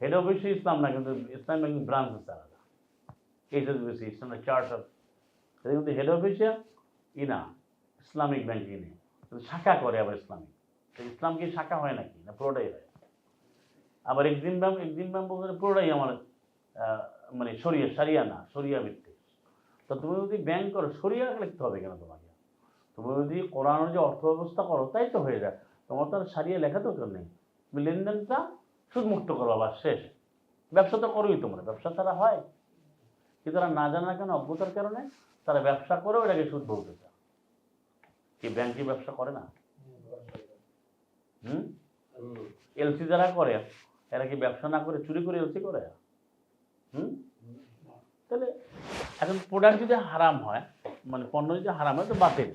Head অফিসে ইসলাম না কিন্তু ইসলাম ব্যাংকিং ব্রাঞ্চ আছে আলাদা এইচএসবিসি ইসলামিক চার্টার এটা কিন্তু হেড অফিসে ই না ইসলামিক ব্যাংকিং নেই শাখা করে আবার ইসলামিক ইসলাম কি শাখা হয় নাকি না পুরোটাই হয় আবার একদিন ব্যাংক একদিন ব্যাংক বলতে পুরোটাই আমার মানে সরিয়া সারিয়া না সরিয়া ভিত্তিক তো তুমি যদি ব্যাংক করো সরিয়া লিখতে হবে কেন তোমাকে তুমি যদি কোরআন যে অর্থ ব্যবস্থা করো তাই তো হয়ে যায় তোমার তো আর সারিয়ে লেখা তো কেউ নেই। তুমি লেনদেনটা সুদমুক্ত করো, আবার শেষ। ব্যবসা তো করোই তোমরা, ব্যবসা ছাড়া হয়। কিন্তু তারা না জানা কেন অজ্ঞতার কারণে তারা ব্যবসা করেও এটাকে সুদ বলতে চায়। কি ব্যাংকে ব্যবসা করে না? হুম? এলসি যারা করে, এরা কি ব্যবসা না করে চুরি করে এলসি করে? হুম? তাহলে এখন প্রোডাক্ট যদি হারাম হয় মানে পণ্য যদি হারাম হয়, তো বাতিল।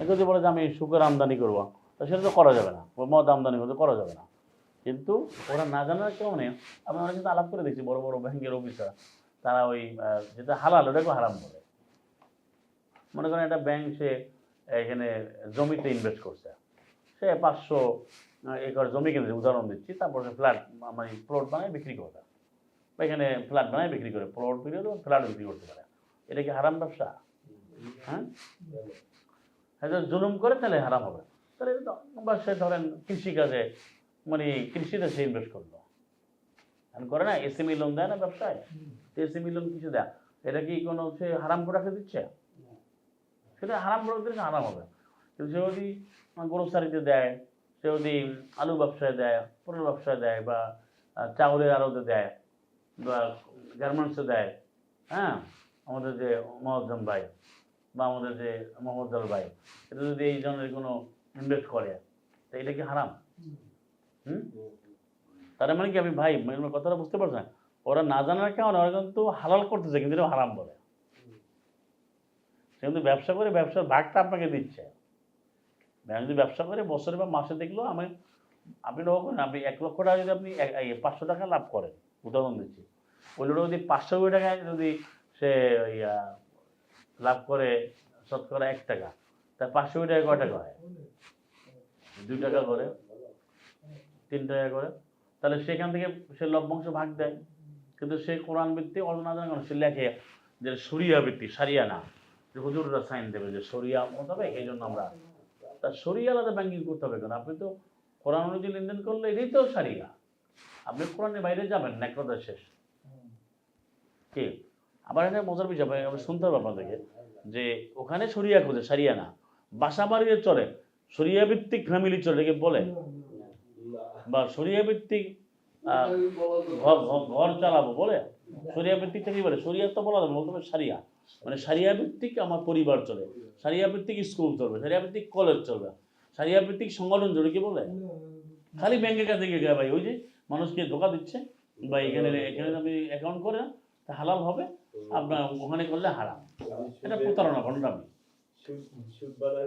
এখন যদি বলে যে আমি সুগার আমদানি করব তো সেটা তো করা যাবে না। মদ আমদানি করতে করা যাবে না। কিন্তু ওরা না জানার কারণে আমি অনেক কিন্তু আলাপ করে দেখছি, বড় বড় ব্যাংকের অফিসার তারা ওই যেটা হালাল, ওটাকে হারাম বলে। মনে করেন একটা ব্যাংক সে, এখানে জমিতে ইনভেস্ট করছে। সে পাঁচশো একর জমি কিনেছে, উদাহরণ দিচ্ছি। তারপর সে ফ্ল্যাট মানে প্লট বানায় বিক্রি করে দেয়। বা এখানে ফ্ল্যাট বানায় বিক্রি করে প্লট বিক্রি করে ফ্ল্যাট বিক্রি করতে পারে। এটা কি হারাম ব্যবসা? হ্যাঁ? হয়তো জুলুম করে তাহলে হারাম হবে। তাহলে বা সে ধরেন কৃষিকাজে মানে কৃষিতে সে ইনভেস্ট করল। এখন করে না এসএমই লোন দেয় না ব্যবসায়? এসএমই লোন কিছু দেয়? এটা কি কোনো সে হারাম প্রোডাক্টে দিচ্ছে? সেটা হারাম প্রোডাক্ট দিলে হারাম হবে। কিন্তু সে যদি গ্রোসারিতে দেয় সে যদি আলু ব্যবসায় দেয় পটল ব্যবসায় দেয় বা চাউলের আড়তে দেয় বা গার্মেন্টসে দেয় হ্যাঁ? আমাদের যে মহাজন ভাই বা আমাদের যে মোহাম্মদ ভাই এটা যদি এই ধরনের কোনো ইনভেস্ট করে। তো এটা কি হারাম? হুম। তার মানে কি আমি ভাই মানে কথাটা বুঝতে পারছেন ওরা না জানার কারণে ওরা কিন্তু হালাল করতেছে কিন্তু এটা হারাম বলে। সে কিন্তু ব্যবসা করে ব্যবসার ভাগটা আপনাকে দিচ্ছে। ব্যাংক যদি ব্যবসা করে বছরে বা মাসে দেখল আমি আপনি করেন আপনি এক লক্ষ টাকা যদি আপনি পাঁচশো টাকা লাভ করেন উদাহরণ দিচ্ছি। ওই লোকটা যদি পাঁচশো কোটি টাকায় যদি সে লাভ করে শতকরা এক টাকা তার পাঁচশো কোটি টাকা কয় টাকা হয়? দুই টাকা করে। তিন টাকা করে। তাহলে সেখান থেকে সে লভ্যাংশ ভাগ দেয়। কিন্তু সে কোরআন ভিত্তিক অন্য না জানা কেন? সে লেখে যে সরিয়া ভিত্তিক সারিয়া না। যে হুজুররা সাইন দেবে যে সরিয়া হবে এই জন্য আমরা তা সরিয়া আলাদা ব্যাংকিং করতে হবে কেন? আপনি তো কোরআন অনুযায়ী লেনদেন করলে এটাই তো সারিয়া। আপনি কোরআনের বাইরে যাবেন না কথা শেষ। কি? আবার এটা মজার বিষয় ভাই, আমি শুনতে হবে আপনাদেরকে যে ওখানে সরিয়া খোঁজে সারিয়া না। বাসা বাড়িতে চলে সরিয়া ভিত্তিক ফ্যামিলি চলে, এটাকে বলে। বা সরিয়া ভিত্তিক ঘর চালাবো, বলে? সরিয়া ভিত্তিক থেকে বলে। সরিয়া তো বলা যাবে বলতে সারিয়া মানে সারিয়া ভিত্তিক আমার পরিবার চলে সারিয়া ভিত্তিক স্কুল চলবে সারিয়া ভিত্তিক কলেজ চলবে। সারিয়া ভিত্তিক সংগঠন চলবে কি বলে? খালি ব্যাংকের কাছে গিয়ে ভাই, ওই যে মানুষকে ধোকা দিচ্ছে বা এখানে এখানে আমি অ্যাকাউন্ট করে হালাল হবে, আপনার ওখানে করলে হারাম। এটা প্রতারণা, ভণ্ডামি।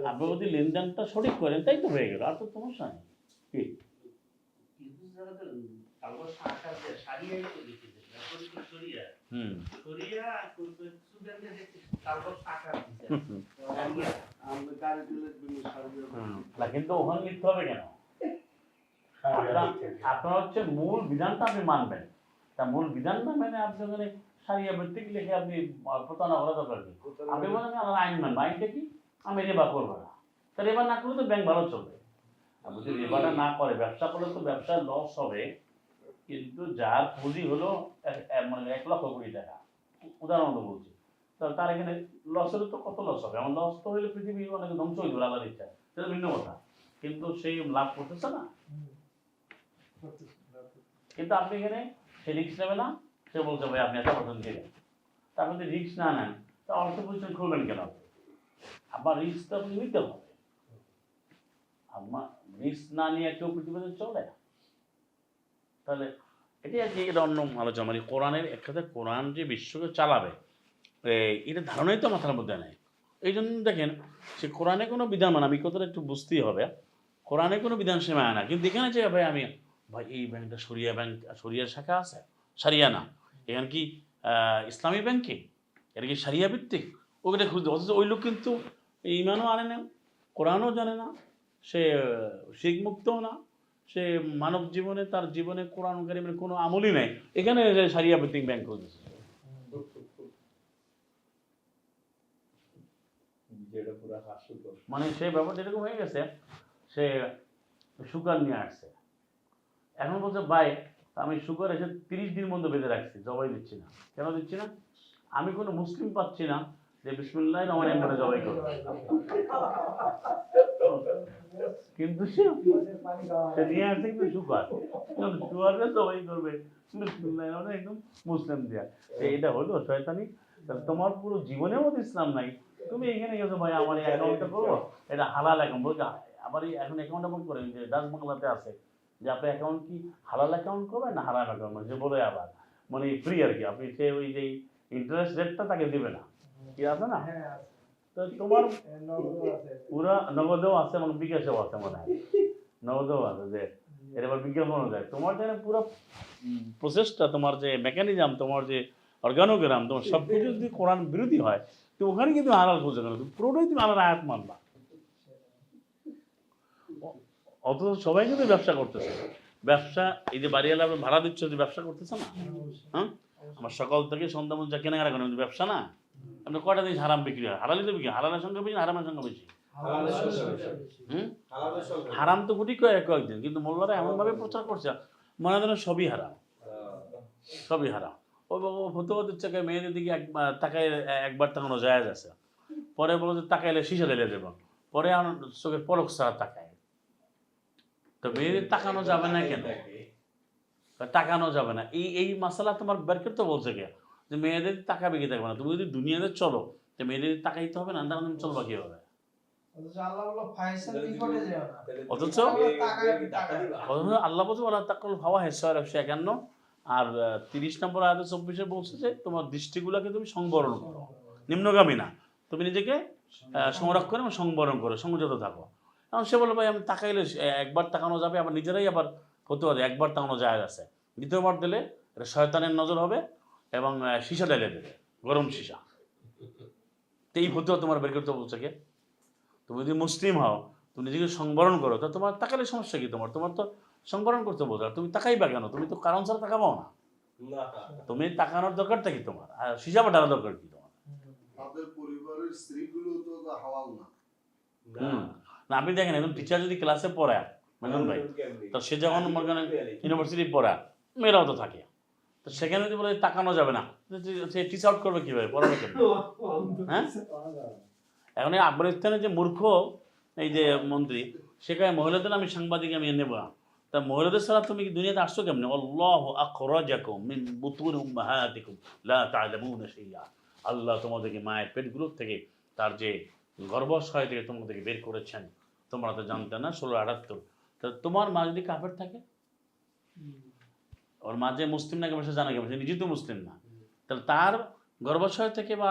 আপনি যদি লেনদেনটা সঠিক করেন তাই তো হয়ে গেল আর তো সমস্যা নেই। কি? কিন্তু ওখানে লিখতে হবে কেন? আপনার আপনার হচ্ছে মূল বিধানটা আপনি মানবেন। তা মূল বিধান না মানে আপনি ওখানে সারিয়া ভিত্তিক লিখে আপনি প্রতারণা করা দরকার কি? আপনি বলেন আমার আইন মানবো আইনটা কি? আমি রেবা করব না। তা রেবা না করলে তো ব্যাংক ভালো চলবে। আপনি যদি রেবাটা না করে ব্যবসা করলে তো ব্যবসার লস হবে কিন্তু যার পুঁজি হলো মানে এক লক্ষ কোটি টাকা। উদাহরণ বলছি। তো তার এখানে লস হলে তো কত লস হবে? আমার লস তো হলে পৃথিবী অনেক ধ্বংস হইল আল্লাহর ইচ্ছা। সেটা ভিন্ন কথা। কিন্তু সেই লাভ করতেছে না। কিন্তু আপনি এখানে সে রিক্স নেবে না। সে বলছে, ভাই, আপনি একটা পছন্দ দিলেন তা যদি রিক্স না নেন, তা অর্থ প্রতিষ্ঠান খুলবেন কেন? আপনার রিক্স তো আপনি নিতে হবে। আমার রিস্ক না নিয়ে কেউ পৃথিবীতে চলে তাহলে এটাই আর কি, এটা অন্য আলোচনা। মানে কোরআনের কোরআন যে বিশ্বকে চালাবে এটা ধারণাই তো মাথার মধ্যে নেই। এই জন্য দেখেন, সে কোরআনে কোনো বিধান মানে আমি কথাটা একটু বুঝতেই হবে, কোরআনে কোনো বিধান সে মানে না। কিন্তু এখানে যে, ভাই, আমি, ভাই, এই ব্যাংকটা সরিয়া ব্যাংক সরিয়া শাখা আছে? সারিয়া না। এখানে কি ইসলামী ব্যাংকে এটা কি সারিয়া ভিত্তিক? ওইটা খুঁজতে অথচ ওই লোক কিন্তু ইমানও আনে না কোরআনও জানে না সে শিখ মুক্তও না সে মানব জীবনে তার জীবনে কোরআন কারিমের কোনো আমলই নেই। এখানে সারিয়া ভিত্তিক ব্যাংক যেটা মানে সে ব্যাপারটা এরকম হয়ে গেছে সে সুগার নিয়ে আসছে। এখন বলছে ভাই আমি সুগার এসে তিরিশ দিন মধ্যে বেঁধে রাখছি, জবাই দিচ্ছি না। কেন দিচ্ছি না? আমি কোনো মুসলিম পাচ্ছি না যে বিসমুল্লাহ রহমান এমনি জবাই করবে। কিন্তু সে নিয়ে আসছে কিন্তু সুগার সুগারে জবাই করবে। বিসমুল্লাহ রহমান একদম মুসলিম দেয়া। এটা হলো, শয়তানি। তোমার পুরো জীবনের মধ্যে ইসলাম নাই। তুমি এখানে গেছো, ভাই, আমার এই অ্যাকাউন্টটা করব? এটা হালাল অ্যাকাউন্ট বলছে আবার এই এখন অ্যাকাউন্ট এমন করে যে দাস বাংলাতে আছে। যে আপনি অ্যাকাউন্ট কি হালাল অ্যাকাউন্ট করবেন না হারাম অ্যাকাউন্ট মানে যে বলে আবার। মানে ফ্রি আর কি। আপনি সে ওই যে ইন্টারেস্ট রেটটা তাকে দিবে না। কি আছে না? তো তোমার পুরা নগদেও আছে। এবং বিকাশেও আছে মনে হয়। নগদেও আছে যে এর আবার বিজ্ঞাপনও দেয়। তোমার যেন পুরো প্রসেসটা তোমার যে মেকানিজম তোমার যে অর্গানোগ্রাম তোমার সব কিছু যদি কোরআন বিরোধী হয় তো ওখানে কিন্তু হালাল খুঁজে তুমি পুরোটাই তুমি আলাদা আয়াত মানবা। অথচ সবাই কিন্তু ব্যবসা করতেছে। ব্যবসা এই যে বাড়িওয়ালা আপনার ভাড়া দিচ্ছে যে ব্যবসা করতেছে না? হ্যাঁ? আমার সকাল থেকে সন্ধ্যা পর্যন্ত যা কেনাকাটা করেন ব্যবসা না। আপনি কয়টা জিনিস হারাম বিক্রি হয়? হারালি তো বিক্রি। হালালের সংখ্যা বেশি হারামের সংখ্যা বেশি? সঙ্গে হারাম তো গুটি কয়েক কয়েকদিন কিন্তু মোল্লারা এমনভাবে প্রচার করছে। মনে হয় যেন সবই হারাম। সবই হারাম। ও হতে চাকে মেয়েদের দিকে এক তাকায় একবার তাকানো যায় আছে। পরে বলো যে তাকাইলে শিশা ঢেলে দেবো। পরে আমার চোখের পলক ছাড়া তাকায়। তো মেয়েদের তাকানো যাবে না কেন? তাকানো যাবে না। এই এই মশালা তোমার বের করতে বলছে কে? যে মেয়েদের তাকাবে কি থাকবে না? তুমি যদি দুনিয়াতে চলো তো মেয়েদের তাকাইতে হবে না? না তুমি চলবা কি হবে অথচ আল্লাহ বলছে ওরা তাকল ভাবা হেসর একশো একান্ন আর তিরিশ নম্বর আয়াত চব্বিশে বলছে যে তোমার দৃষ্টিগুলোকে তুমি সংবরণ করো। নিম্নগামী না। তুমি নিজেকে সংরক্ষণ এবং সংবরণ করো সংযত থাকো। এখন সে বলে ভাই আমি তাকাইলে একবার তাকানো যাবে আবার নিজেরাই আবার হতে পারে একবার তাকানো যায় আছে। দ্বিতীয়বার দিলে এটা শয়তানের নজর হবে এবং সীসা ঢেলে দেবে গরম সীসা। তো এই হতেও তোমার বের করতে বলছে কে? তুমি যদি মুসলিম হও তুমি নিজেকে সংবরণ করো তা তোমার তাকালে সমস্যা কি তোমার? তোমার তো সংবরণ করতে বোঝা তুমি তাকাই তাকাইবা কেন? তুমি তো কারণ ছাড়া তাকাবাও না। তুমি তাকানোর দরকারটা কি তোমার? আর সীসা বাটানোর দরকার কি তোমার? তাদের পরিবারের স্ত্রীগুলো তো হাওয়াল। না। আপনি দেখেন একজন টিচার যদি ক্লাসে পড়ায় মেনন ভাই, তো সে যখন মনে করেন ইউনিভার্সিটি পড়ায় মেয়েরাও তো থাকে। তো সেখানে যদি বলে তাকানো যাবে না সে- টিচ আউট করবে কীভাবে? পড়াবে কেন হ্যাঁ? এখন এই আফগানিস্তানের যে মূর্খ, এই যে মন্ত্রী সেখানে মহিলাদের আমি সাংবাদিক, আমি নেব না তা মহিলাদের ছাড়া তুমি দুনিয়াতে আসছো কেমনি? আল্লাহ আখরাজাকুম মিন বুতুন উম্মাহাতিকুম, লা তা'লামুনা শাইআ। আল্লাহ তোমাদেরকে মায়ের পেটগুলোর থেকে তার যে গর্ভাশয় থেকে তোমাদেরকে বের করেছেন। তোমরা তো জানতে না ষোলো আটাত্তর। তা তোমার মা যদি কাফের থাকে? ওর মা যে মুসলিম না কেমন সে জানা কেমন সে নিজে তো মুসলিম না। তাহলে তার গর্ভাশয় থেকে বা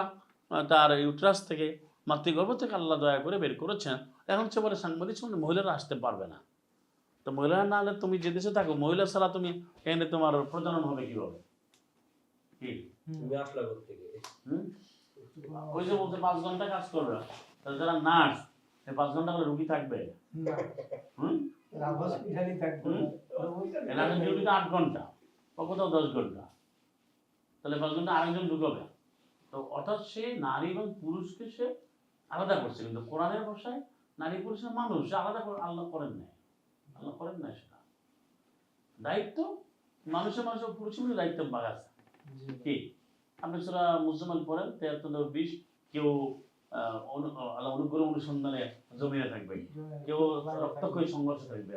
তার ইউট্রাস থেকে মাতৃগর্ভ থেকে আল্লাহ দয়া করে বের করেছেন। এখন সে বলে সাংবাদিক সঙ্গে মহিলারা আসতে পারবে না। তো মহিলারা না হলে তুমি যে দেশে থাকো মহিলা ছাড়া তুমি এনে তোমার প্রজনন হবে কীভাবে? কি? তুমি আসলা থেকে ওই যে বলছে পাঁচ ঘণ্টা কাজ করবে। তাহলে যারা নার্স পাঁচ ঘণ্টা করে রুগী থাকবে? হুম? আট ঘণ্টা বা কোথাও দশ ঘণ্টা। তাহলে পাঁচ ঘণ্টা আরেকজন ঢুকবে। তো অর্থাৎ সে নারী এবং পুরুষকে সে আলাদা করছে কিন্তু কোরআনের ভাষায় নারী পুরুষের মানুষ সে আলাদা করে আল্লাহ করেন নাই। আল্লাহ করেন নাই সেটা। দায়িত্ব মানুষের মানুষের পুরুষের মধ্যে দায়িত্ব ভাগ আছে কি? আপনি সেটা মুসলমান পড়েন তেহাত্তর বিশ কেউ অনুগ্রহ অনুসন্ধানে জমিয়ে থাকবে। কেউ রক্তক্ষয়ী সংঘর্ষ থাকবে।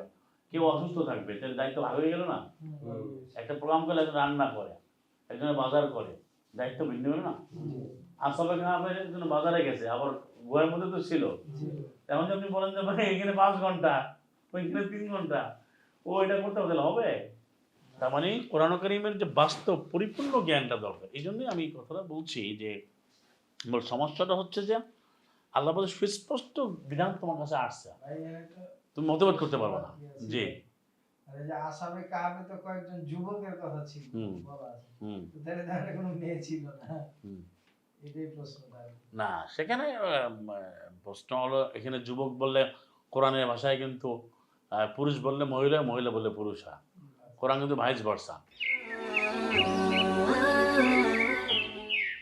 কেউ অসুস্থ থাকবে। তাহলে দায়িত্ব ভাগ হয়ে গেল না? একটা প্রোগ্রাম করলে একজন রান্না করে একজনে বাজার করে। দায়িত্ব ভিন্ন হলো না? আসলে খাবে একজন বাজারে গেছে আবার গোয়ের মধ্যে তো ছিল। যদি আপনি বলেন যে ভাই এখানে পাঁচ ঘণ্টা ওইখানে তিন ঘণ্টা ও এটা করতে হবে হবে? তার মানে কোরআন করিমের যে বাস্তব পরিপূর্ণ জ্ঞানটা দরকার। এই জন্যই আমি কথাটা বলছি যে মূল সমস্যাটা হচ্ছে যে আল্লাহ বলে সুস্পষ্ট বিধান তোমার কাছে আসছে। তুমি মতবাদ করতে পারবে না। জি। যে আসামে কাহাবে তো কয়েকজন যুবকের কথা ছিল কোনো মেয়ে ছিল না। সেখানে প্রশ্ন হলো এখানে যুবক বললে কোরআনের ভাষায় কিন্তু পুরুষ বললে মহিলা মহিলা বললে পুরুষ। কোরআন কিন্তু ভাইস বর্ষা